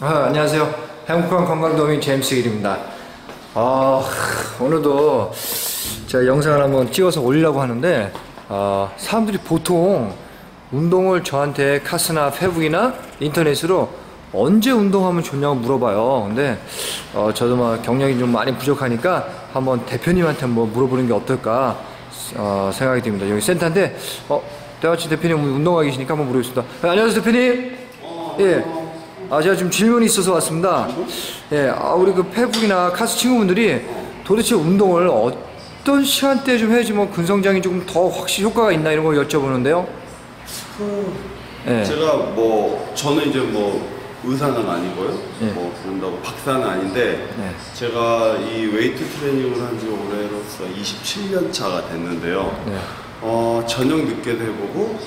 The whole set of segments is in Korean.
아, 안녕하세요. 행복한 건강도민 제임스 일입니다. 아, 오늘도 제가 영상을 한번 찍어서 올리려고 하는데, 아, 사람들이 보통 운동을 저한테 카스나 페북이나 인터넷으로 언제 운동하면 좋냐고 물어봐요. 근데, 어, 저도 막 경력이 좀 많이 부족하니까 한번 대표님한테 한번 물어보는 게 어떨까, 어, 생각이 듭니다. 여기 센터인데, 어, 대화치 대표님 운동하고 계시니까 한번 물어보겠습니다. 아, 안녕하세요, 대표님. 예. 아, 제가 좀 질문이 있어서 왔습니다. 예, 아, 우리 그 페북이나 카스 친구분들이 도대체 운동을 어떤 시간대에 좀 해야지 뭐 근성장이 조금 더 확실히 효과가 있나 이런 걸 여쭤보는데요. 예. 제가 뭐 저는 이제 뭐 의사는 아니고요. 예. 뭐 그런다고 박사는 아닌데 네. 제가 이 웨이트 트레이닝을 한 지 올해로서 27년 차가 됐는데요. 네. 어, 저녁 늦게도 해보고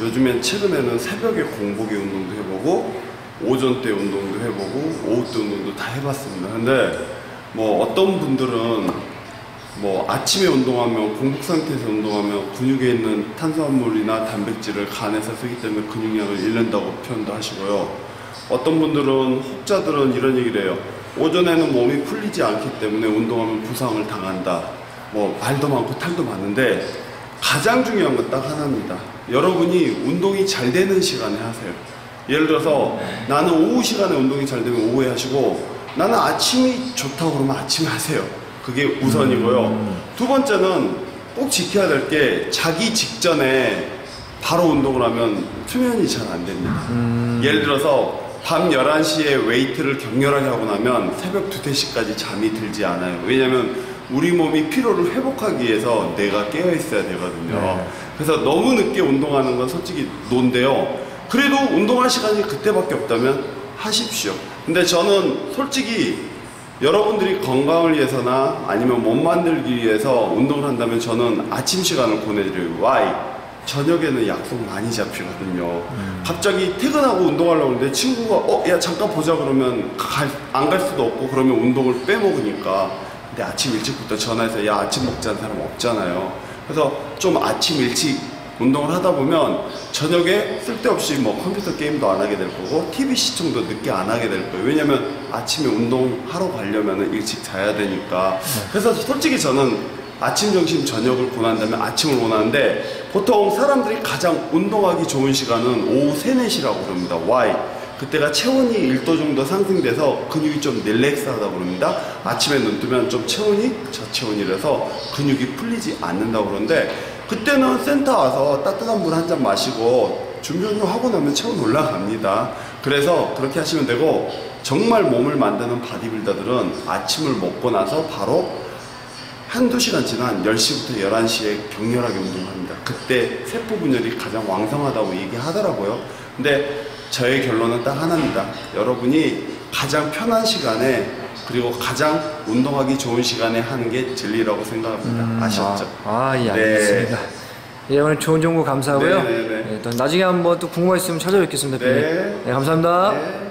요즘엔 최근에는 새벽에 공복에 운동도 해보고 오전 때 운동도 해보고 오후 때 운동도 다 해봤습니다. 근데 뭐 어떤 분들은 뭐 아침에 운동하면 공복 상태에서 운동하면 근육에 있는 탄수화물이나 단백질을 간에서 쓰기 때문에 근육량을 잃는다고 표현도 하시고요. 어떤 분들은 혹자들은 이런 얘기를 해요. 오전에는 몸이 풀리지 않기 때문에 운동하면 부상을 당한다. 뭐 말도 많고 탈도 많은데 가장 중요한 건 딱 하나입니다. 여러분이 운동이 잘 되는 시간에 하세요. 예를 들어서 나는 오후 시간에 운동이 잘 되면 오후에 하시고 나는 아침이 좋다고 그러면 아침에 하세요. 그게 우선이고요. 두 번째는 꼭 지켜야 될 게 자기 직전에 바로 운동을 하면 수면이 잘 안 됩니다. 예를 들어서 밤 11시에 웨이트를 격렬하게 하고 나면 새벽 2, 3시까지 잠이 들지 않아요. 왜냐면 우리 몸이 피로를 회복하기 위해서 내가 깨어 있어야 되거든요. 네. 그래서 너무 늦게 운동하는 건 솔직히 논데요. 그래도 운동할 시간이 그때밖에 없다면 하십시오. 근데 저는 솔직히 여러분들이 건강을 위해서나 아니면 몸 만들기 위해서 운동을 한다면 저는 아침 시간을 보내드려요. Why? 저녁에는 약속 많이 잡히거든요. 갑자기 퇴근하고 운동하려고 하는데 친구가 어, 야, 잠깐 보자 그러면 안 갈 수도 없고 그러면 운동을 빼먹으니까. 근데 아침 일찍부터 전화해서 야, 아침 먹자는 사람 없잖아요. 그래서 좀 아침 일찍 운동을 하다 보면 저녁에 쓸데없이 뭐 컴퓨터 게임도 안 하게 될 거고 TV 시청도 늦게 안 하게 될 거예요. 왜냐면 아침에 운동하러 가려면 일찍 자야 되니까. 그래서 솔직히 저는 아침, 점심, 저녁을 권한다면 아침을 원하는데 보통 사람들이 가장 운동하기 좋은 시간은 오후 3, 4시라고 그럽니다. Why? 그때가 체온이 1도 정도 상승돼서 근육이 좀 릴렉스하다고 그럽니다. 아침에 눈 뜨면 좀 체온이 저체온이라서 근육이 풀리지 않는다고 그러는데 그때는 센터 와서 따뜻한 물 한 잔 마시고 준비 운동 하고 나면 체온 올라갑니다. 그래서 그렇게 하시면 되고 정말 몸을 만드는 바디빌더들은 아침을 먹고 나서 바로 한두 시간 지난 10시부터 11시에 격렬하게 운동합니다. 그때 세포 분열이 가장 왕성하다고 얘기하더라고요. 근데 저의 결론은 딱 하나입니다. 여러분이 가장 편한 시간에 그리고 가장 운동하기 좋은 시간에 하는 게 진리라고 생각합니다. 아셨죠? 아, 아, 예, 네. 알겠습니다. 예, 오늘 좋은 정보 감사하고요. 네, 네, 네. 예, 또 나중에 한번 또 궁금한 거 있으면 찾아뵙겠습니다. 네. 네, 감사합니다. 네.